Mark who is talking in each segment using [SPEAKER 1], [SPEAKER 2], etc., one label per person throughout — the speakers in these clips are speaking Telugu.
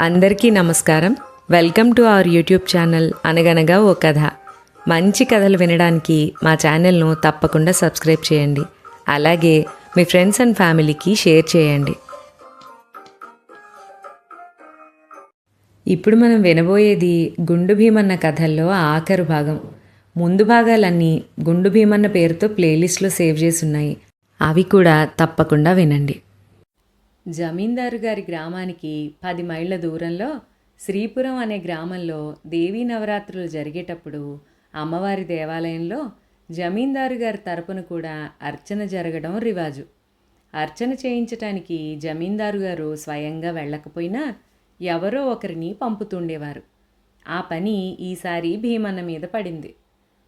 [SPEAKER 1] అందరికీ నమస్కారం. Welcome to our YouTube channel అనగనగా ఓ కథ. మంచి కథలు వినడానికి మా ఛానల్ను తప్పకుండా సబ్స్క్రైబ్ చేయండి. అలాగే మీ ఫ్రెండ్స్ అండ్ ఫ్యామిలీకి షేర్ చేయండి. ఇప్పుడు మనం వినబోయేది గుండు భీమన్న కథల్లో ఆఖరు భాగం. ముందు భాగాలన్నీ గుండు భీమన్న పేరుతో ప్లేలిస్ట్లో సేవ్ చేసి ఉన్నాయి అవి కూడా తప్పకుండా వినండి. జమీందారు గారి గ్రామానికి పది మైళ్ళ దూరంలో శ్రీపురం అనే గ్రామంలో దేవీ నవరాత్రులు జరిగేటప్పుడు అమ్మవారి దేవాలయంలో జమీందారు గారి తరపున కూడా అర్చన జరగడం రివాజు. అర్చన చేయించటానికి జమీందారు గారు స్వయంగా వెళ్ళకపోయినా ఎవరో ఒకరిని పంపుతుండేవారు. ఆ పని ఈసారి భీమన్న మీద పడింది.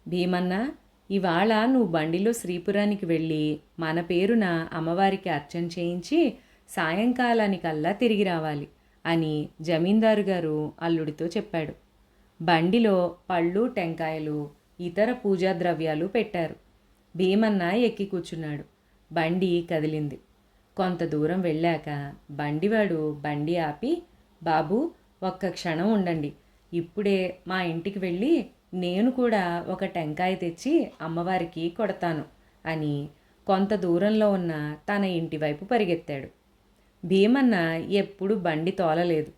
[SPEAKER 1] భీమన్న ఇవాళ నువ్వు బండిలో శ్రీపురానికి వెళ్ళి మన పేరున అమ్మవారికి అర్చన చేయించి సాయంకాలానికల్లా తిరిగి రావాలి అని జమీందారు గారు అల్లుడితో చెప్పాడు. బండిలో పళ్ళు టెంకాయలు ఇతర పూజా ద్రవ్యాలు పెట్టారు. భీమన్న ఎక్కి కూర్చున్నాడు. బండి కదిలింది. కొంత దూరం వెళ్ళాక బండివాడు బండి ఆపి బాబు ఒక్క క్షణం ఉండండి. ఇప్పుడే మా ఇంటికి వెళ్ళి నేను కూడా ఒక టెంకాయ తెచ్చి అమ్మవారికి కొడతాను అని కొంత దూరంలో ఉన్న తన ఇంటి వైపు పరిగెత్తాడు. భీమన్న ఎప్పుడు బండి తోలలేదు.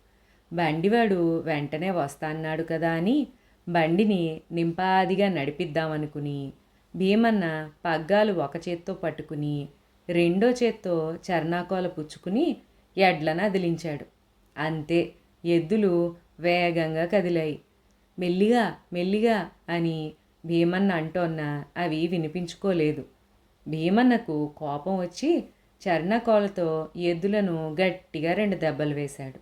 [SPEAKER 1] బండివాడు వెంటనే వస్తాన్నాడు కదా అని బండిని నింపాదిగా నడిపిద్దామనుకుని భీమన్న పగ్గాలు ఒక చేత్తో పట్టుకుని రెండో చేత్తో చర్నాకోల పుచ్చుకుని ఎడ్లను అదిలించాడు. అంతే ఎద్దులు వేగంగా కదిలాయి. మెల్లిగా మెల్లిగా అని భీమన్న అంటోన్న అవి వినిపించుకోలేదు. భీమన్నకు కోపం వచ్చి చర్ణకోలతో ఎద్దులను గట్టిగా రెండు దెబ్బలు వేశాడు.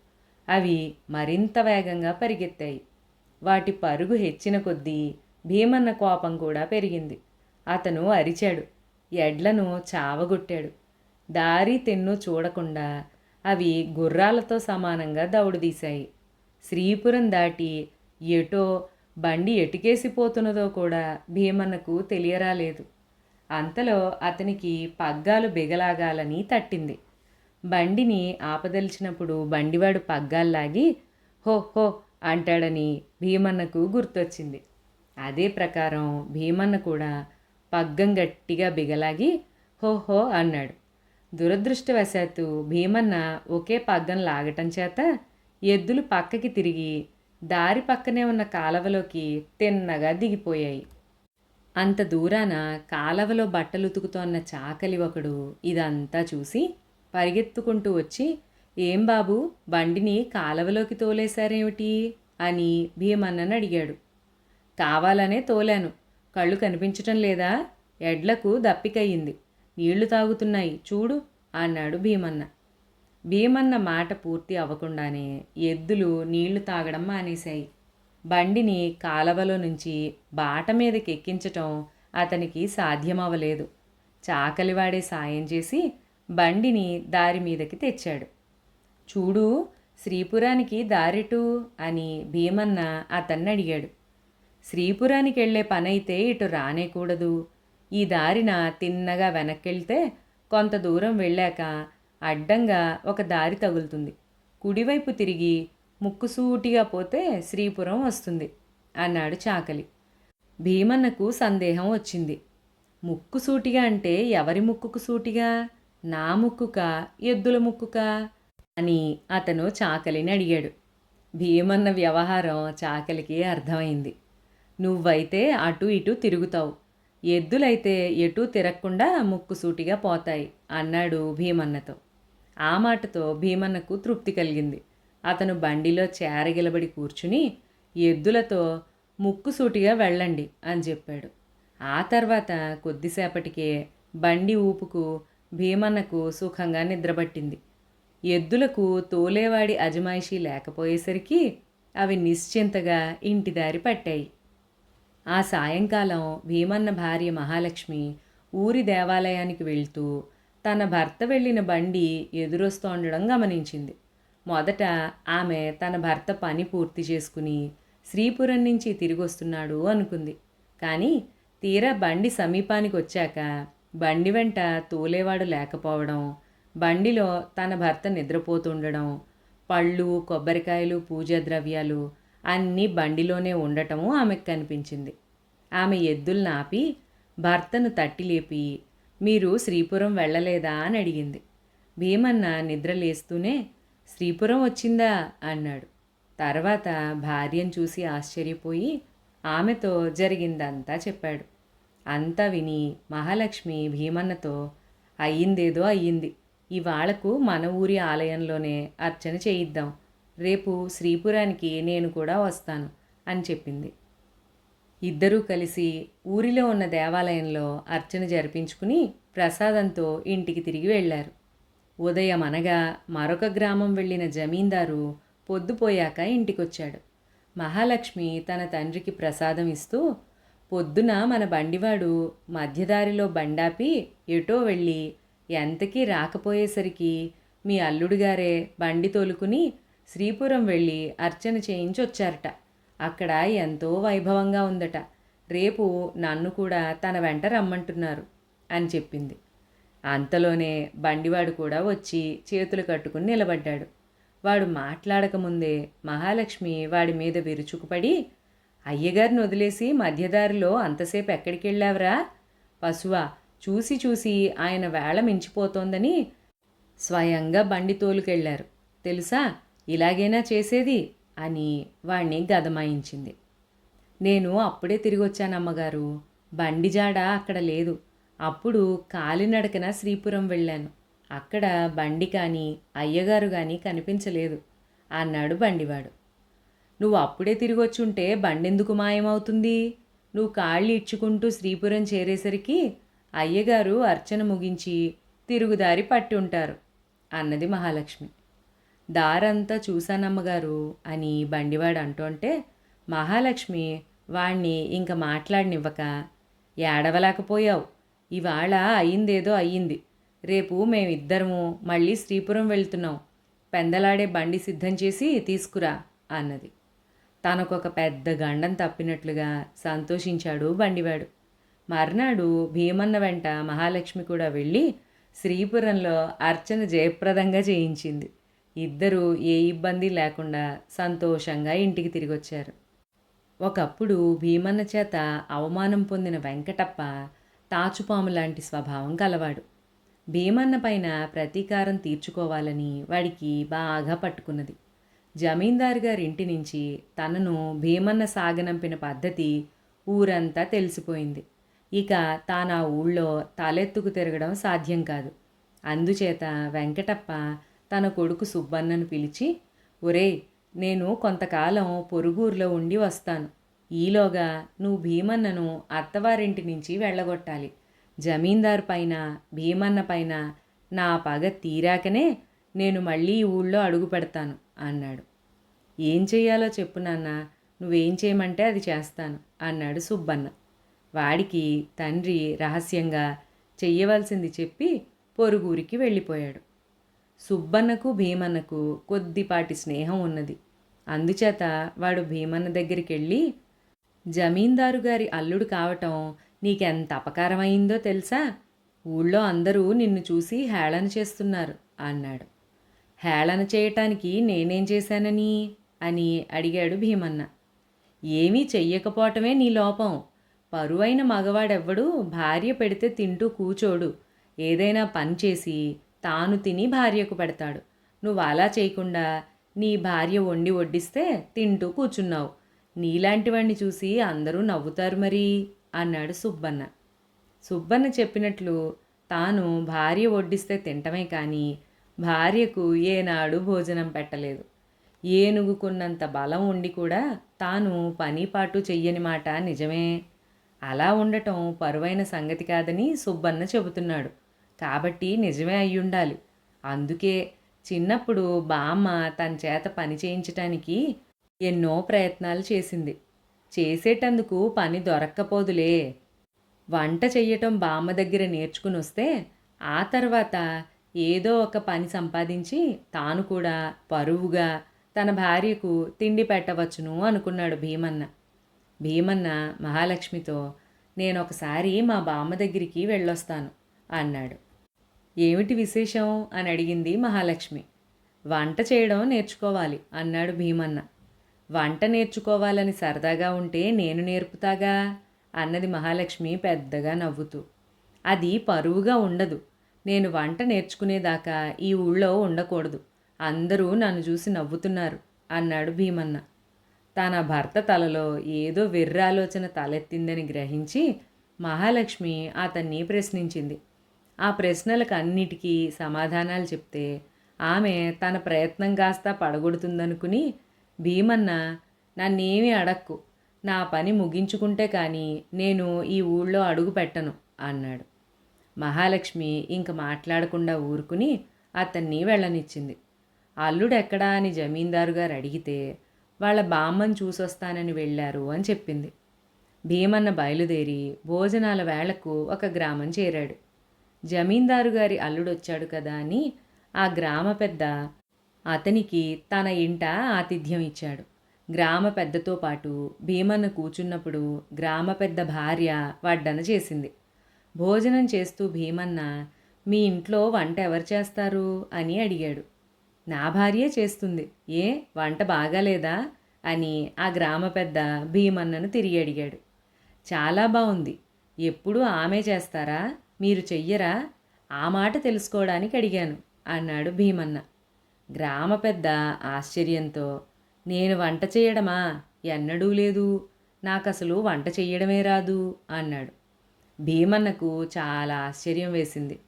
[SPEAKER 1] అవి మరింత వేగంగా పరిగెత్తాయి. వాటి పరుగు హెచ్చిన కొద్దీ భీమన్న కోపం కూడా పెరిగింది. అతను అరిచాడు. ఎడ్లను చావగొట్టాడు. దారి తెన్ను చూడకుండా అవి గుర్రాలతో సమానంగా దౌడుదీశాయి శ్రీపురం దాటి ఎటో బండి ఎటుకేసిపోతున్నదో కూడా భీమన్నకు తెలియరాలేదు. అంతలో అతనికి పగ్గాలు బిగలాగాలని తట్టింది. బండిని ఆపదలిచినప్పుడు బండివాడు పగ్గాల్లాగి హో హో అంటాడని భీమన్నకు గుర్తొచ్చింది. అదే ప్రకారం భీమన్న కూడా పగ్గం గట్టిగా బిగలాగి హో హో అన్నాడు. దురదృష్టవశాత్తు భీమన్న ఒకే పగ్గం లాగటం చేత ఎద్దులు పక్కకి తిరిగి దారి పక్కనే ఉన్న కాలవలోకి తిన్నగా దిగిపోయాయి. అంత దూరాన కాలవలో బట్టలు ఉతుకుతోన్న చాకలి ఒకడు ఇదంతా చూసి పరిగెత్తుకుంటూ వచ్చి ఏం బాబు బండిని కాలవలోకి తోలేశారేమిటి? అని భీమన్నను అడిగాడు. కావాలనే తోలాను. కళ్ళు కనిపించటం లేదా? ఎడ్లకు దప్పికయ్యింది నీళ్ళు తాగుతున్నాయి. చూడు అన్నాడు భీమన్న. భీమన్న మాట పూర్తి అవ్వకుండానే ఎద్దులు నీళ్ళు తాగడం మానేశాయి. బండిని కాలవలో నుంచి బాట మీదకి ఎక్కించటం అతనికి సాధ్యమవ్వలేదు. చాకలివాడే సాయం చేసి బండిని దారి మీదకి తెచ్చాడు. చూడు శ్రీపురానికి దారిటు అని భీమన్న అతన్ని అడిగాడు శ్రీపురానికి వెళ్ళే పనైతే ఇటు రానేకూడదు. ఈ దారిన తిన్నగా వెనక్కెళ్తే కొంత దూరం వెళ్ళాక అడ్డంగా ఒక దారి తగులుతుంది. కుడివైపు తిరిగి ముక్కుసూటిగా పోతే శ్రీపురం వస్తుంది అన్నాడు చాకలి. భీమన్నకు సందేహం వచ్చింది. ముక్కుసూటిగా అంటే ఎవరి ముక్కుకు సూటిగా? నా ముక్కుకా? ఎద్దుల ముక్కుకా? అని అతను చాకలిని అడిగాడు. భీమన్న వ్యవహారం చాకలికి అర్థమైంది. నువ్వైతే అటు ఇటు తిరుగుతావు. ఎద్దులైతే ఎటు తిరగకుండా ముక్కుసూటిగా పోతాయి అన్నాడు భీమన్నతో. ఆ మాటతో భీమన్నకు తృప్తి కలిగింది. అతను బండిలో చేరగిలబడి కూర్చుని ఎద్దులతో ముక్కుసూటిగా వెళ్ళండి అని చెప్పాడు. ఆ తర్వాత కొద్దిసేపటికే బండి ఊపుకు భీమన్నకు సుఖంగా నిద్రపట్టింది. ఎద్దులకు తోలేవాడి అజమాయిషీ లేకపోయేసరికి అవి నిశ్చింతగా ఇంటి దారి పట్టాయి. ఆ సాయంకాలం భీమన్న భార్య మహాలక్ష్మి ఊరి దేవాలయానికి వెళ్తూ తన భర్త వెళ్ళిన బండి ఎదురొస్తుండడం గమనించింది. మొదట ఆమె తన భర్త పని పూర్తి చేసుకుని శ్రీపురం నుంచి తిరిగి వస్తున్నాడు అనుకుంది. కానీ తీరా బండి సమీపానికి వచ్చాక బండి వెంట తోలేవాడు లేకపోవడం బండిలో తన భర్త నిద్రపోతుండడం పళ్ళు కొబ్బరికాయలు పూజా ద్రవ్యాలు అన్నీ బండిలోనే ఉండటము ఆమెకు కనిపించింది. ఆమె ఎద్దుల్ని ఆపి భర్తను తట్టి లేపి మీరు శ్రీపురం వెళ్ళలేదా? అని అడిగింది. భీమన్న నిద్ర లేస్తూనే శ్రీపురం వచ్చిందా? అన్నాడు. తర్వాత భార్యను చూసి ఆశ్చర్యపోయి ఆమెతో జరిగిందంతా చెప్పాడు. అంతా విని మహాలక్ష్మి భీమన్నతో అయ్యిందేదో అయ్యింది. ఇవాళకు మన ఊరి ఆలయంలోనే అర్చన చేయిద్దాం. రేపు శ్రీపురానికి నేను కూడా వస్తాను అని చెప్పింది. ఇద్దరూ కలిసి ఊరిలో ఉన్న దేవాలయంలో అర్చన జరిపించుకుని ప్రసాదంతో ఇంటికి తిరిగి వెళ్ళారు. ఉదయం అనగా మరొక గ్రామం వెళ్ళిన జమీందారు పొద్దుపోయాక ఇంటికొచ్చాడు. మహాలక్ష్మి తన తండ్రికి ప్రసాదం ఇస్తూ పొద్దున మన బండివాడు మధ్యదారిలో బండాపి ఎటో వెళ్ళి ఎంతకీ రాకపోయేసరికి మీ అల్లుడుగారే బండి తోలుకుని శ్రీపురం వెళ్ళి అర్చన చేయించి వచ్చారట అక్కడ ఎంతో వైభవంగా ఉందట. రేపు నన్ను కూడా తన వెంట రమ్మంటున్నారు అని చెప్పింది. అంతలోనే బండివాడు కూడా వచ్చి చేతులు కట్టుకుని నిలబడ్డాడు. వాడు మాట్లాడకముందే మహాలక్ష్మి వాడి మీద విరుచుకుపడి అయ్యగారిని వదిలేసి మధ్యదారిలో అంతసేపు ఎక్కడికి వెళ్ళావరా పశువా చూసి చూసి ఆయన వేళ మించిపోతోందని స్వయంగా బండి తోలుకెళ్ళారు తెలుసా? ఇలాగైనా చేసేది అని వాణ్ణి గదమాయించింది. నేను అప్పుడే తిరిగి వచ్చాను అమ్మగారు బండి జాడ అక్కడ లేదు. అప్పుడు కాలినడకన శ్రీపురం వెళ్ళాను. అక్కడ బండి కానీ అయ్యగారు కానీ కనిపించలేదు. అన్నాడు బండివాడు. నువ్వు అప్పుడే తిరిగి వచ్చుంటే బండెందుకు మాయమవుతుంది? నువ్వు కాళ్ళు ఇచ్చుకుంటూ శ్రీపురం చేరేసరికి అయ్యగారు అర్చన ముగించి తిరుగుదారి పట్టి ఉంటారు అన్నది మహాలక్ష్మి. దారంతా చూశానమ్మగారు అని బండివాడు అంటుంటే మహాలక్ష్మి వాణ్ణి ఇంక మాట్లాడనివ్వక ఏడవలేకపోయావు. ఇవాళ అయ్యిందేదో అయ్యింది. రేపు మేమిద్దరము మళ్ళీ శ్రీపురం వెళ్తున్నాం. పెందలాడే బండి సిద్ధం చేసి తీసుకురా అన్నది. తనకొక పెద్ద గండం తప్పినట్లుగా సంతోషించాడు బండివాడు. మర్నాడు భీమన్న వెంట మహాలక్ష్మి కూడా వెళ్ళి శ్రీపురంలో అర్చన జయప్రదంగా చేయించింది. ఇద్దరూ ఏ ఇబ్బంది లేకుండా సంతోషంగా ఇంటికి తిరిగొచ్చారు. ఒకప్పుడు భీమన్న చేత అవమానం పొందిన వెంకటప్ప తాచుపాము లాంటి స్వభావం కలవాడు భీమన్న పైన ప్రతీకారం తీర్చుకోవాలని వాడికి బాగా పట్టుకున్నది. జమీందారు గారి ఇంటి నుంచి తనను భీమన్న సాగనంపిన పద్ధతి ఊరంతా తెలిసిపోయింది. ఇక తాను ఆ ఊళ్ళో తలెత్తుకు తిరగడం సాధ్యం కాదు. అందుచేత వెంకటప్ప తన కొడుకు సుబ్బన్నను పిలిచి ఒరేయ్ నేను కొంతకాలం పొరుగురులో ఉండి వస్తాను. ఈలోగా నువ్వు భీమన్నను అత్తవారింటి నుంచి వెళ్ళగొట్టాలి. జమీందారు పైన భీమన్న పైన నా పగ తీరాకనే నేను మళ్ళీ ఈ ఊళ్ళో అడుగు పెడతాను అన్నాడు. ఏం చెయ్యాలో చెప్పు నాన్న నువ్వేం చేయమంటే అది చేస్తాను అన్నాడు సుబ్బన్న. వాడికి తండ్రి రహస్యంగా చెయ్యవలసింది చెప్పి పొరుగురికి వెళ్ళిపోయాడు. సుబ్బన్నకు భీమన్నకు కొద్దిపాటి స్నేహం ఉన్నది. అందుచేత వాడు భీమన్న దగ్గరికి వెళ్ళి జమీందారు గారి అల్లుడు కావటం నీకెంత అపకారమైందో తెలుసా? ఊళ్ళో అందరూ నిన్ను చూసి హేళన చేస్తున్నారు అన్నాడు. హేళన చేయటానికి నేనేం చేశానని? అని అడిగాడు భీమన్న. ఏమీ చెయ్యకపోవటమే నీ లోపం. పరువైన మగవాడెవ్వడు భార్య పెడితే తింటూ కూచోడు. ఏదైనా పని చేసి తాను తిని భార్యకు పెడతాడు. నువ్వు అలా చేయకుండా నీ భార్య వండి వడ్డిస్తే తింటూ కూర్చున్నావు. నీలాంటి వాణ్ణి చూసి అందరూ నవ్వుతారు మరి అన్నాడు సుబ్బన్న. సుబ్బన్న చెప్పినట్లు తాను భార్య వడ్డిస్తే తింటమే కానీ భార్యకు ఏనాడు భోజనం పెట్టలేదు. ఏనుగుకున్నంత బలం ఉండి కూడా తాను పనిపాటు చెయ్యని మాట నిజమే. అలా ఉండటం పరువైన సంగతి కాదని సుబ్బన్న చెబుతున్నాడు. కాబట్టి నిజమే అయ్యుండాలి. అందుకే చిన్నప్పుడు బామ్మ తన చేత పని చేయించటానికి ఎన్నో ప్రయత్నాలు చేసింది. చేసేటందుకు పని దొరక్కపోదులే. వంట చెయ్యటం బామ్మ దగ్గర నేర్చుకుని వస్తే ఆ తర్వాత ఏదో ఒక పని సంపాదించి తాను కూడా పరువుగా తన భార్యకు తిండి పెట్టవచ్చును అనుకున్నాడు భీమన్న. భీమన్న మహాలక్ష్మితో నేను ఒకసారి మా బామ్మ దగ్గరికి వెళ్ళొస్తాను అన్నాడు. ఏమిటి విశేషం? అని అడిగింది మహాలక్ష్మి. వంట చేయడం నేర్చుకోవాలి అన్నాడు భీమన్న. వంట నేర్చుకోవాలని సరదాగా ఉంటే నేను నేర్పుతాగా? అన్నది మహాలక్ష్మి పెద్దగా నవ్వుతూ. అది పరువుగా ఉండదు. నేను వంట నేర్చుకునేదాకా ఈ ఊళ్ళో ఉండకూడదు. అందరూ నన్ను చూసి నవ్వుతున్నారు అన్నాడు భీమన్న. తన భర్త తలలో ఏదో విర్రాలోచన తలెత్తిందని గ్రహించి మహాలక్ష్మి అతన్ని ప్రశ్నించింది. ఆ ప్రశ్నలకు అన్నిటికీ సమాధానాలు చెప్తే ఆమె తన ప్రయత్నం కాస్త పడగొడుతుందనుకుని భీమన్న నన్నేమీ అడక్కు. నా పని ముగించుకుంటే కానీ నేను ఈ ఊళ్ళో అడుగు పెట్టను అన్నాడు. మహాలక్ష్మి ఇంక మాట్లాడకుండా ఊరుకుని అతన్ని వెళ్ళనిచ్చింది. అల్లుడెక్కడా అని జమీందారు గారు అడిగితే వాళ్ళ బామ్మని చూసొస్తానని వెళ్ళారు అని చెప్పింది. భీమన్న బయలుదేరి భోజనాల వేళకు ఒక గ్రామం చేరాడు. జమీందారు గారి అల్లుడొచ్చాడు కదా అని ఆ గ్రామ పెద్ద అతనికి తన ఇంట ఆతిథ్యం ఇచ్చాడు. గ్రామ పెద్దతో పాటు భీమన్న కూచున్నప్పుడు గ్రామ పెద్ద భార్య వడ్డన చేసింది. భోజనం చేస్తూ భీమన్న మీ ఇంట్లో వంట ఎవరు చేస్తారు? అని అడిగాడు. నా భార్యే చేస్తుంది. ఏ వంట బాగాలేదా? అని ఆ గ్రామ పెద్ద భీమన్నను తిరిగి అడిగాడు. చాలా బాగుంది ఎప్పుడు ఆమె చేస్తారా? మీరు చెయ్యరా? ఆ మాట తెలుసుకోవడానికి అడిగాను అన్నాడు భీమన్న. గ్రామ పెద్ద ఆశ్చర్యంతో నేను వంట చేయడమా? ఎన్నడూ లేదు. నాకు అసలు వంట చెయ్యడమే రాదు అన్నాడు. భీమన్నకు చాలా ఆశ్చర్యం వేసింది.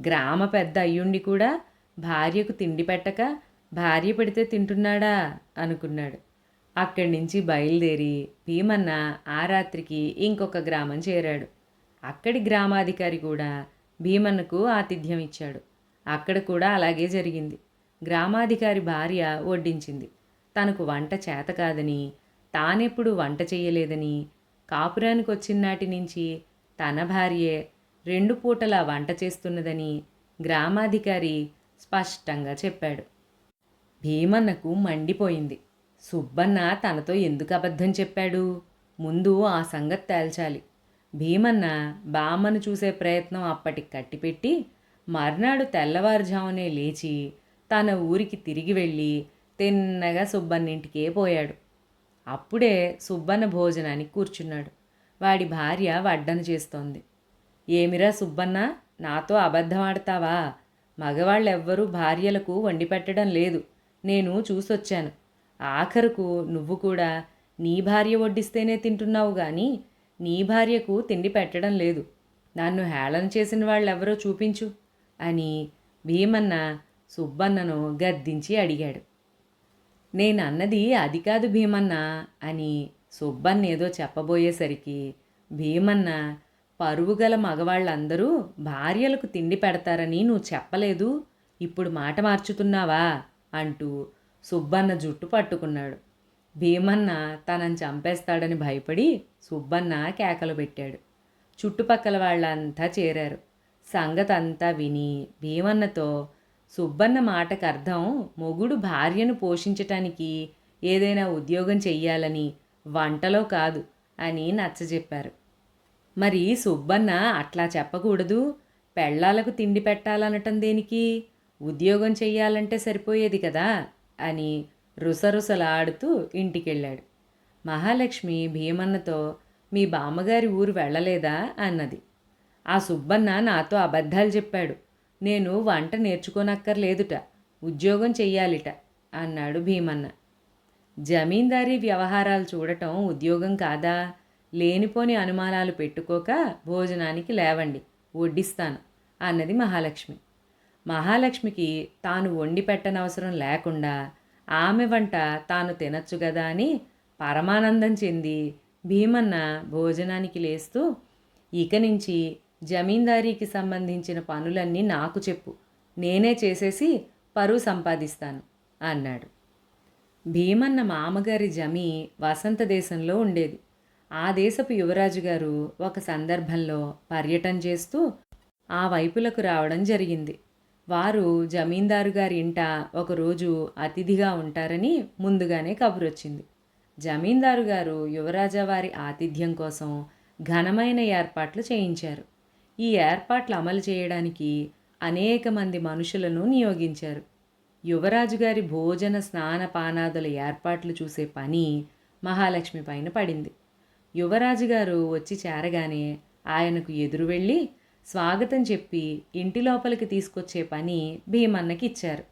[SPEAKER 1] గ్రామ పెద్ద అయ్యుండి కూడా భార్యకు తిండి పెట్టక భార్య పెడితే తింటున్నాడా? అనుకున్నాడు. అక్కడి నుంచి బయలుదేరి భీమన్న ఆ రాత్రికి ఇంకొక గ్రామం చేరాడు. అక్కడి గ్రామాధికారి కూడా భీమన్నకు ఆతిథ్యం ఇచ్చాడు. అక్కడ కూడా అలాగే జరిగింది. గ్రామాధికారి భార్య వడ్డించింది. తనకు వంట చేత కాదని తానెప్పుడు వంట చేయలేదని కాపురానికి వచ్చినాటి నుంచి తన భార్యే రెండు పూటలా వంట చేస్తున్నదని గ్రామాధికారి స్పష్టంగా చెప్పాడు. భీమన్నకు మండిపోయింది. సుబ్బన్న తనతో ఎందుకు అబద్ధం చెప్పాడు? ముందు ఆ సంగతి తేల్చాలి. భీమన్న బామ్మను చూసే ప్రయత్నం అప్పటికి కట్టిపెట్టి మర్నాడు తెల్లవారుజామునే లేచి తన ఊరికి తిరిగి వెళ్ళి తిన్నగా సుబ్బన్నింటికే పోయాడు. అప్పుడే సుబ్బన్న భోజనానికి కూర్చున్నాడు. వాడి భార్య వడ్డన చేస్తోంది. ఏమిరా సుబ్బన్న నాతో అబద్ధం ఆడతావా మగవాళ్ళెవ్వరూ భార్యలకు వండి పెట్టడం లేదు. నేను చూసొచ్చాను. ఆఖరుకు నువ్వు కూడా నీ భార్య వడ్డిస్తేనే తింటున్నావు కానీ నీ భార్యకు తిండి పెట్టడం లేదు. నన్ను హేళన చేసిన వాళ్ళెవరో చూపించు అని భీమన్న సుబ్బన్నను గద్దించి అడిగాడు. నేను అన్నది అది కాదు భీమన్న అని సుబ్బన్న ఏదో చెప్పబోయేసరికి భీమన్న పరువుగల మగవాళ్ళందరూ భార్యలకు తిండి పెడతారని నువ్వు చెప్పలేదు. ఇప్పుడు మాట మార్చుతున్నావా? అంటూ సుబ్బన్న జుట్టు పట్టుకున్నాడు. భీమన్న తనని చంపేస్తాడని భయపడి సుబ్బన్న కేకలు పెట్టాడు. చుట్టుపక్కల వాళ్ళంతా చేరారు. సంగతంతా విని భీమన్నతో సుబ్బన్న మాటకు అర్థం మొగుడు భార్యను పోషించటానికి ఏదైనా ఉద్యోగం చెయ్యాలని వంటలో కాదు అని నచ్చజెప్పారు. మరి సుబ్బన్న అట్లా చెప్పకూడదు? పెళ్ళాలకు తిండి పెట్టాలనటం దేనికి? ఉద్యోగం చెయ్యాలంటే సరిపోయేది కదా? అని రుసరుసలాడుతూ ఇంటికెళ్ళాడు. మహాలక్ష్మి భీమన్నతో మీ బామ్మగారి ఊరు వెళ్ళలేదా? అన్నది. ఆ సుబ్బన్న నాతో అబద్ధాలు చెప్పాడు. నేను వంట నేర్చుకోనక్కర్లేదుట ఉద్యోగం చెయ్యాలిట అన్నాడు భీమన్న. జమీందారీ వ్యవహారాలు చూడటం ఉద్యోగం కాదా? లేనిపోని అనుమానాలు పెట్టుకోక భోజనానికి లేవండి వడ్డిస్తాను అన్నది మహాలక్ష్మి. మహాలక్ష్మికి తాను వండి పెట్టనవసరం లేకుండా ఆమె వంట తాను తినచ్చు కదా అని పరమానందం చెంది భీమన్న భోజనానికి లేస్తూ ఇక నుంచి జమీందారీకి సంబంధించిన పనులన్నీ నాకు చెప్పు. నేనే చేసేసి పరువు సంపాదిస్తాను అన్నాడు. భీమన్న మామగారి జమి వసంత దేశంలో ఉండేది. ఆ దేశపు యువరాజు గారు ఒక సందర్భంలో పర్యటన చేస్తూ ఆ వైపులకు రావడం జరిగింది. వారు జమీందారు గారి ఇంట ఒకరోజు అతిథిగా ఉంటారని ముందుగానే కబురొచ్చింది. జమీందారు గారు యువరాజా వారి ఆతిథ్యం కోసం ఘనమైన ఏర్పాట్లు చేయించారు. ఈ ఏర్పాట్లు అమలు చేయడానికి అనేక మంది మనుషులను నియోగించారు. యువరాజు గారి భోజన స్నాన పానాదుల ఏర్పాట్లు చూసే పని మహాలక్ష్మి పైన పడింది. యువరాజు గారు వచ్చి చేరగానే ఆయనకు ఎదురు వెళ్ళి స్వాగతం చెప్పి ఇంటి లోపలికి తీసుకొచ్చే పని భీమన్నకి ఇచ్చారు.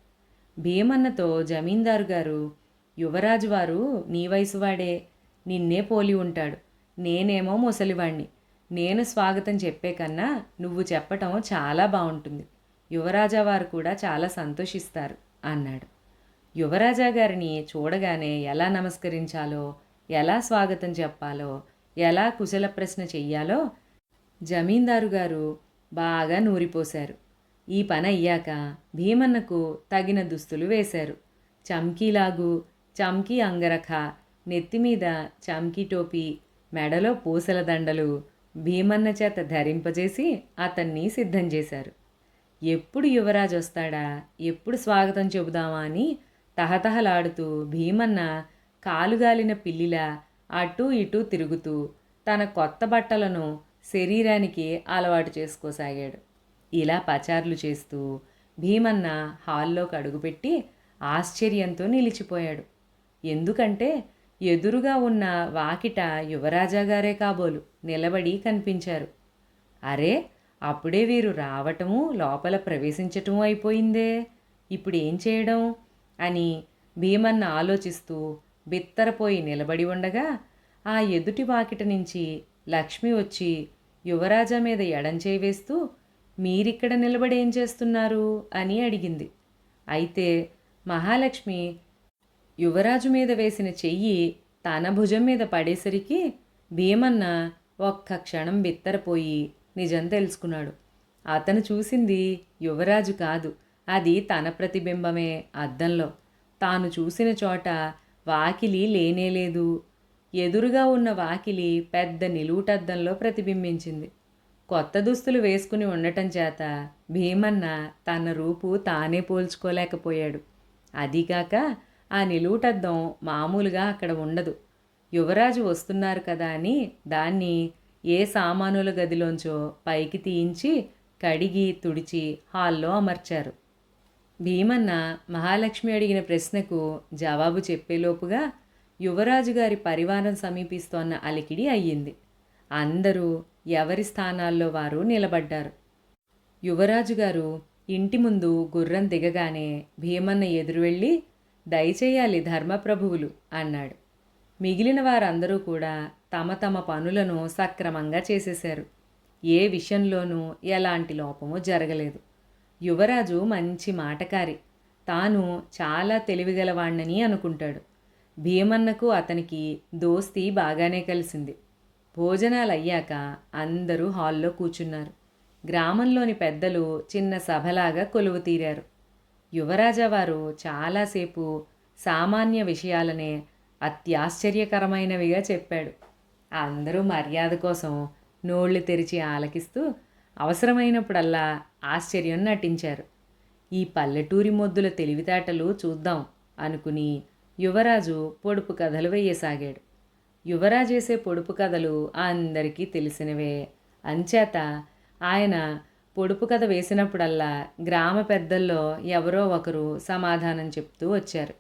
[SPEAKER 1] భీమన్నతో జమీందారు గారు యువరాజు వారు నీ వయసువాడే నిన్నే పోలి ఉంటాడు. నేనేమో ముసలివాణ్ణి. నేను స్వాగతం చెప్పే కన్నా నువ్వు చెప్పటం చాలా బాగుంటుంది. యువరాజా వారు కూడా చాలా సంతోషిస్తారు అన్నాడు. యువరాజా గారిని చూడగానే ఎలా నమస్కరించాలో ఎలా స్వాగతం చెప్పాలో ఎలా కుశల ప్రశ్న చెయ్యాలో జమీందారు గారు బాగా నూరిపోశారు. ఈ పని అయ్యాక భీమన్నకు తగిన దుస్తులు వేశారు. చమ్కీలాగు చమ్కీ అంగరఖ నెత్తిమీద చమ్కీ టోపీ మెడలో పూసల దండలు భీమన్న చేత ధరింపజేసి అతన్ని సిద్ధం చేశారు. ఎప్పుడు యువరాజు వస్తాడా? ఎప్పుడు స్వాగతం చెబుదామా అని తహతహలాడుతూ భీమన్న కాలుగాలిన పిల్లిలా అటూ ఇటూ తిరుగుతూ తన కొత్త బట్టలను శరీరానికి అలవాటు చేసుకోసాగాడు. ఇలా పచార్లు చేస్తూ భీమన్న హాల్లోకి అడుగుపెట్టి ఆశ్చర్యంతో నిలిచిపోయాడు. ఎందుకంటే ఎదురుగా ఉన్న వాకిట యువరాజా గారే కాబోలు. నిలబడి కనిపించారు. అరే అప్పుడే వీరు రావటము లోపల ప్రవేశించటము అయిపోయిందే. ఇప్పుడు ఏం చేయడం? అని భీమన్న ఆలోచిస్తూ బిత్తరపోయి నిలబడి ఉండగా ఆ ఎదుటి వాకిట నుంచి లక్ష్మి వచ్చి యువరాజా మీద ఎడంచేయి వేస్తూ మీరిక్కడ నిలబడి ఏం చేస్తున్నారు? అని అడిగింది. అయితే మహాలక్ష్మి యువరాజు మీద వేసిన చెయ్యి తన భుజం మీద పడేసరికి భీమన్న ఒక్క క్షణం బిత్తరపోయి నిజం తెలుసుకున్నాడు. అతను చూసింది యువరాజు కాదు. అది తన ప్రతిబింబమే అద్దంలో. తాను చూసిన చోట వాకిలి లేనేలేదు ఎదురుగా ఉన్న వాకిలి పెద్ద నిలువుటద్దంలో ప్రతిబింబించింది. కొత్త దుస్తులు వేసుకుని ఉండటం చేత భీమన్న తన రూపు తానే పోల్చుకోలేకపోయాడు. అదీగాక ఆ నిలువుటద్దం మామూలుగా అక్కడ ఉండదు. యువరాజు వస్తున్నారు కదా అని దాన్ని ఏ సామానుల గదిలోంచో పైకి తీయించి కడిగి తుడిచి హాల్లో అమర్చారు. భీమన్న మహాలక్ష్మి అడిగిన ప్రశ్నకు జవాబు చెప్పేలోపుగా యువరాజు గారి పరివారం సమీపిస్తోన్న అలికిడి అయ్యింది. అందరూ ఎవరి స్థానాల్లో వారు నిలబడ్డారు. యువరాజు గారు ఇంటి ముందు గుర్రం దిగగానే భీమన్న ఎదురు వెళ్ళి దయచేయాలి ధర్మప్రభువులు అన్నాడు. మిగిలిన వారందరూ కూడా తమ తమ పనులను సక్రమంగా చేసేశారు. ఏ విషయంలోనూ ఎలాంటి లోపము జరగలేదు. యువరాజు మంచి మాటకారి. తాను చాలా తెలివిగలవాణ్ణని అనుకుంటాడు. భీమన్నకు అతనికి దోస్తీ బాగానే కలిసింది. భోజనాలు అయ్యాక అందరూ హాల్లో కూర్చున్నారు. గ్రామంలోని పెద్దలు చిన్న సభలాగా కొలువు తీరారు. యువరాజా వారు చాలాసేపు సామాన్య విషయాలనే అత్యాశ్చర్యకరమైనవిగా చెప్పాడు. అందరూ మర్యాద కోసం నోళ్ళు తెరిచి ఆలకిస్తూ అవసరమైనప్పుడల్లా ఆశ్చర్యం నటించారు. ఈ పల్లెటూరి మొద్దుల తెలివితేటలు చూద్దాం అనుకుని యువరాజు పొడుపు కథలు వేయసాగాడు. యువరాజేసే పొడుపు కథలు అందరికీ తెలిసినవే. అంచేత ఆయన పొడుపు కథ వేసినప్పుడల్లా గ్రామ పెద్దల్లో ఎవరో ఒకరు సమాధానం చెప్తూ వచ్చారు.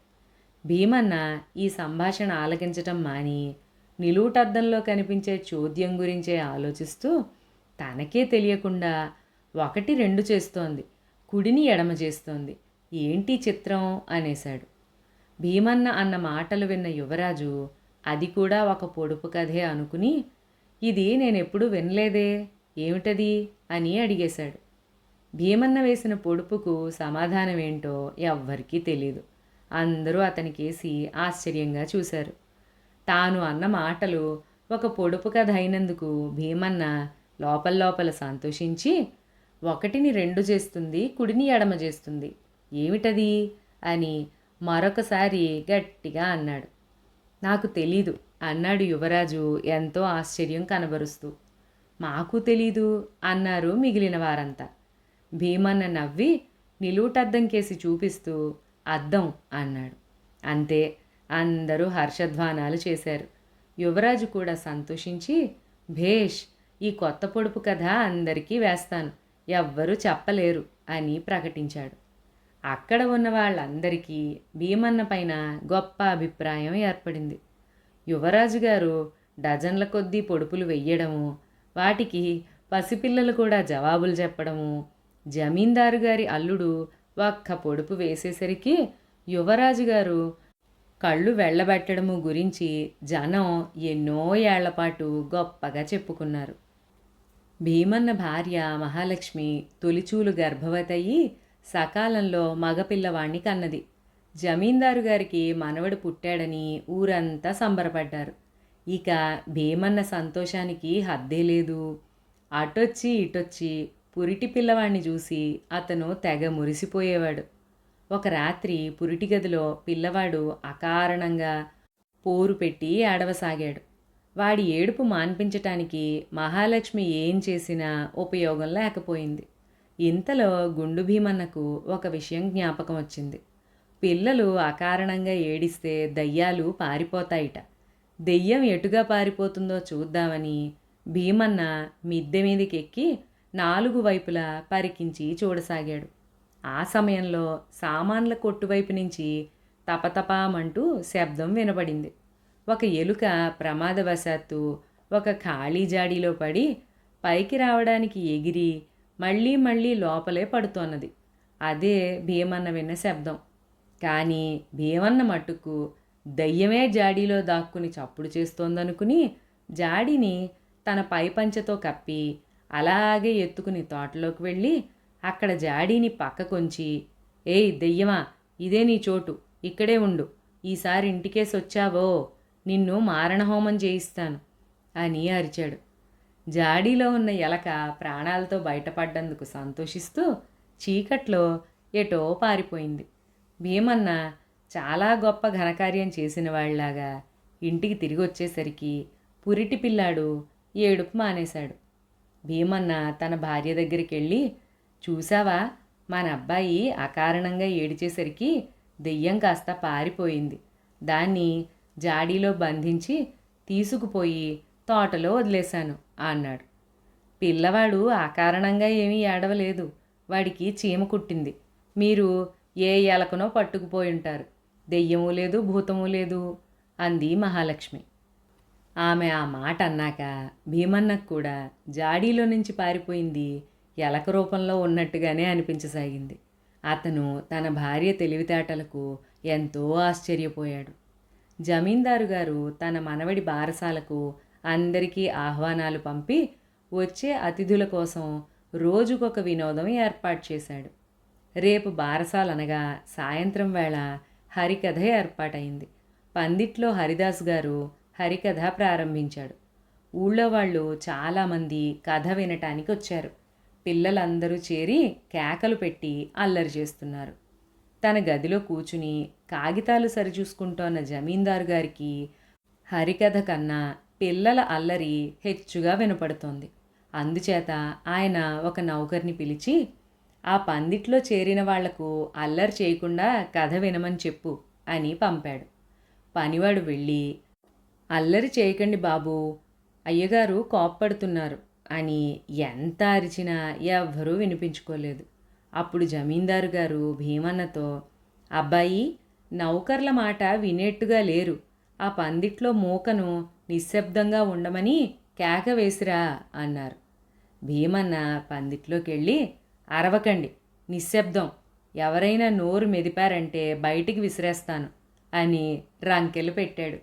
[SPEAKER 1] భీమన్న ఈ సంభాషణ ఆలకించటం మాని నిలువుటద్దంలో కనిపించే చోద్యం గురించే ఆలోచిస్తూ తనకే తెలియకుండా ఒకటి రెండు చేస్తోంది. కుడిని ఎడమ చేస్తోంది. ఏంటి చిత్రం? అనేశాడు. భీమన్న అన్న మాటలు విన్న యువరాజు అది కూడా ఒక పొడుపు కథే అనుకుని ఇది నేనెప్పుడు వినలేదే? ఏమిటది? అని అడిగేశాడు. భీమన్న వేసిన పొడుపుకు సమాధానం ఏంటో ఎవ్వరికీ తెలీదు. అందరూ అతనికేసి ఆశ్చర్యంగా చూశారు. తాను అన్న మాటలు ఒక పొడుపు కథ అయినందుకు భీమన్న లోపల లోపల సంతోషించి ఒకటిని రెండు చేస్తుంది కుడిని ఎడమ చేస్తుంది. ఏమిటది? అని మరొకసారి గట్టిగా అన్నాడు. నాకు తెలీదు అన్నాడు యువరాజు ఎంతో ఆశ్చర్యం కనబరుస్తూ. మాకు తెలీదు అన్నారు మిగిలిన వారంతా. భీమన్న నవ్వి నిలువుటద్దం కేసి చూపిస్తూ అద్దం అన్నాడు. అంతే అందరూ హర్షధ్వానాలు చేశారు. యువరాజు కూడా సంతోషించి భేష్ ఈ కొత్త పొడుపు కథ అందరికీ వేస్తాను ఎవ్వరూ చెప్పలేరు అని ప్రకటించాడు. అక్కడ ఉన్న వాళ్ళందరికీ భీమన్న పైన గొప్ప అభిప్రాయం ఏర్పడింది. యువరాజు గారు డజన్ల కొద్దీ పొడుపులు వెయ్యడము వాటికి పసిపిల్లలు కూడా జవాబులు చెప్పడము. జమీందారు గారి అల్లుడు ఒక్క పొడుపు వేసేసరికి యువరాజు గారు కళ్ళు వెళ్ళబెట్టడము గురించి జనం ఎన్నో ఏళ్ళపాటు గొప్పగా చెప్పుకున్నారు. భీమన్న భార్య మహాలక్ష్మి తొలిచూలు గర్భవతయ్యి సకాలంలో మగపిల్లవాణ్ణి కన్నది. జమీందారు గారికి మనవడు పుట్టాడని ఊరంతా సంబరపడ్డారు. ఇక భీమన్న సంతోషానికి హద్దే లేదు. అటొచ్చి ఇటొచ్చి పురిటి పిల్లవాణ్ణి చూసి అతను తెగ మురిసిపోయేవాడు. ఒక రాత్రి పురిటి గదిలో పిల్లవాడు అకారణంగా పోరు పెట్టి ఏడవసాగాడు. వాడి ఏడుపు మాన్పించటానికి మహాలక్ష్మి ఏం చేసినా ఉపయోగం లేకపోయింది. ఇంతలో గుండు భీమన్నకు ఒక విషయం జ్ఞాపకం వచ్చింది పిల్లలు అకారణంగా ఏడిస్తే దయ్యాలు పారిపోతాయిట. దెయ్యం ఎటుగా పారిపోతుందో చూద్దామని భీమన్న మిద్దె మీదకెక్కి నాలుగు వైపులా పరికించి చూడసాగాడు. ఆ సమయంలో సామాన్ల కొట్టువైపు నుంచి తపతపామంటూ శబ్దం వినపడింది ఒక ఎలుక ప్రమాదవశాత్తు ఒక ఖాళీ జాడీలో పడి పైకి రావడానికి ఎగిరి మళ్ళీ మళ్ళీ లోపలే పడుతోన్నది అదే భీమన్న విన్న శబ్దం. కానీ భీమన్న మట్టుకు దయ్యమే జాడీలో దాక్కుని చప్పుడు చేస్తోందనుకుని జాడీని తన పైపంచతో కప్పి అలాగే ఎత్తుకుని తోటలోకి వెళ్ళి అక్కడ జాడీని పక్కకొంచి ఏయ్ దెయ్యమా ఇదే నీ చోటు ఇక్కడే ఉండు ఈసారి ఇంటికేసి వచ్చావో నిన్ను మారణహోమం చేయిస్తాను అని అరిచాడు. జాడీలో ఉన్న ఎలక ప్రాణాలతో బయటపడ్డందుకు సంతోషిస్తూ చీకట్లో ఎటో పారిపోయింది. భీమన్న చాలా గొప్ప ఘనకార్యం చేసిన వాళ్ళలాగా ఇంటికి తిరిగి వచ్చేసరికి పురిటి పిల్లాడు ఏడుపు మానేశాడు. భీమన్న తన భార్య దగ్గరికి వెళ్ళి చూసావా మన అబ్బాయి అకారణంగా ఏడిచేసరికి దెయ్యం కాస్త పారిపోయింది. దాన్ని జాడీలో బంధించి తీసుకుపోయి తోటలో వదిలేశాను అన్నాడు. పిల్లవాడు అకారణంగా ఏమీ ఏడవలేదు. వాడికి చీమ కుట్టింది. మీరు ఏ ఎలకనో పట్టుకుపోయి ఉంటారు. దెయ్యము లేదు భూతము లేదు అంది మహాలక్ష్మి. ఆమె ఆ మాట అన్నాక భీమన్నకు కూడా జాడీలో నుంచి పారిపోయింది ఎలక రూపంలో ఉన్నట్టుగానే అనిపించసాగింది. అతను తన భార్య తెలివితేటలకు ఎంతో ఆశ్చర్యపోయాడు. జమీందారు గారు తన మనవడి బారసాలకు అందరికీ ఆహ్వానాలు పంపి వచ్చే అతిథుల కోసం రోజుకొక వినోదం ఏర్పాటు చేశాడు. రేపు బారసాలనగా సాయంత్రం వేళ హరికథ ఏర్పాటైంది. పందిట్లో హరిదాస్ గారు హరికథ ప్రారంభించాడు. ఊళ్ళో వాళ్ళు చాలామంది కథ వినటానికి వచ్చారు. పిల్లలందరూ చేరి కేకలు పెట్టి అల్లరి చేస్తున్నారు. తన గదిలో కూచుని కాగితాలు సరిచూసుకుంటోన్న జమీందారు గారికి హరికథ కన్నా పిల్లల అల్లరి హెచ్చుగా వినపడుతోంది. అందుచేత ఆయన ఒక నౌకర్ని పిలిచి ఆ పందిట్లో చేరిన వాళ్ళకు అల్లరి చేయకుండా కథ వినమని చెప్పు అని పంపాడు. పనివాడు వెళ్ళి అల్లరి చేయకండి బాబు అయ్యగారు కోప్పడుతున్నారు అని ఎంత అరిచినా ఎవ్వరూ వినిపించుకోలేదు. అప్పుడు జమీందారు గారు భీమన్నతో అబ్బాయి నౌకర్ల మాట వినేట్టుగా లేరు. ఆ పందిట్లో మూకను నిశ్శబ్దంగా ఉండమని కేక వేసిరా అన్నారు. భీమన్న పందిట్లోకి వెళ్ళి అరవకండి. నిశ్శబ్దం. ఎవరైనా నోరు మెదిపారంటే బయటికి విసిరేస్తాను అని రంకెలు పెట్టాడు.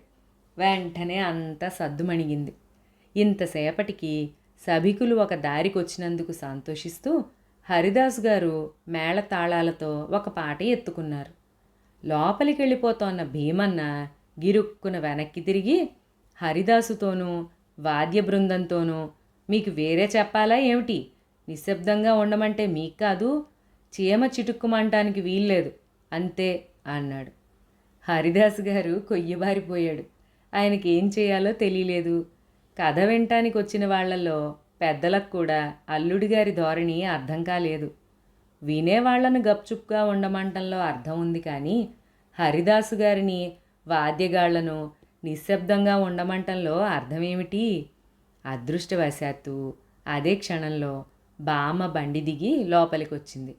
[SPEAKER 1] వెంటనే అంతా సద్దుమణిగింది. ఇంతసేపటికి సభికులు ఒక దారికొచ్చినందుకు సంతోషిస్తూ హరిదాస్ గారు మేళ తాళాలతో ఒక పాట ఎత్తుకున్నారు. లోపలికి వెళ్ళిపోతోన్న భీమన్న గిరుక్కున వెనక్కి తిరిగి హరిదాసుతోనూ వాద్య బృందంతోనూ మీకు వేరే చెప్పాలా ఏమిటి? నిశ్శబ్దంగా ఉండమంటే మీకు కాదు చీమ చిటుక్కుమంటానికి వీల్లేదు. అంతే అన్నాడు. హరిదాస్ గారు కొయ్యబారిపోయాడు. ఆయనకి ఏం చేయాలో తెలియలేదు. కథ వినటానికి వచ్చిన వాళ్ళలో పెద్దలకు కూడా అల్లుడి గారి ధోరణి అర్థం కాలేదు. వినేవాళ్ళను గప్చుప్గా ఉండమంటంలో అర్థం ఉంది కానీ హరిదాసు గారిని వాద్యగాళ్ళను నిశ్శబ్దంగా ఉండమంటంలో అర్థమేమిటి? అదృష్టవశాత్తు అదే క్షణంలో బామ్మ బండి దిగి లోపలికి వచ్చింది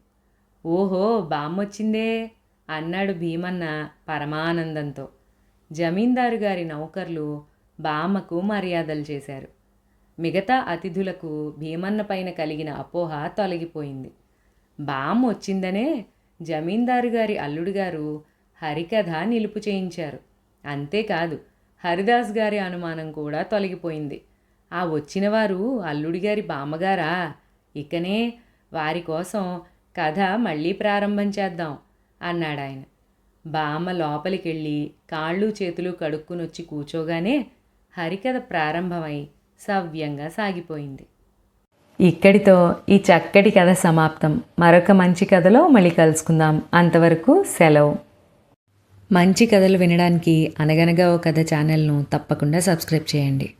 [SPEAKER 1] ఓహో బామ్మొచ్చిందే అన్నాడు భీమన్న పరమానందంతో. జమీందారు గారి నౌకర్లు బామ్మకు మర్యాదలు చేశారు. మిగతా అతిథులకు భీమన్న పైన కలిగిన అపోహ తొలగిపోయింది. బామ్మ వచ్చిందనే జమీందారు గారి అల్లుడు గారు హరికథ నిలుపు చేయించారు. అంతేకాదు హరిదాస్ గారి అనుమానం కూడా తొలగిపోయింది. ఆ వచ్చినవారు అల్లుడిగారి బామ్మగారా? ఇకనే వారి కోసం కథ మళ్ళీ ప్రారంభం చేద్దాం అన్నాడాయన. బామ్మ లోపలికెళ్ళి కాళ్ళు చేతులు కడుక్కునొచ్చి కూర్చోగానే హరికథ ప్రారంభమై సవ్యంగా సాగిపోయింది. ఇక్కడితో ఈ చక్కటి కథ సమాప్తం. మరొక మంచి కథలో మళ్ళీ కలుసుకుందాం. అంతవరకు సెలవు. మంచి కథలు వినడానికి అనగనగా ఓ కథ ఛానల్ను తప్పకుండా సబ్స్క్రైబ్ చేయండి.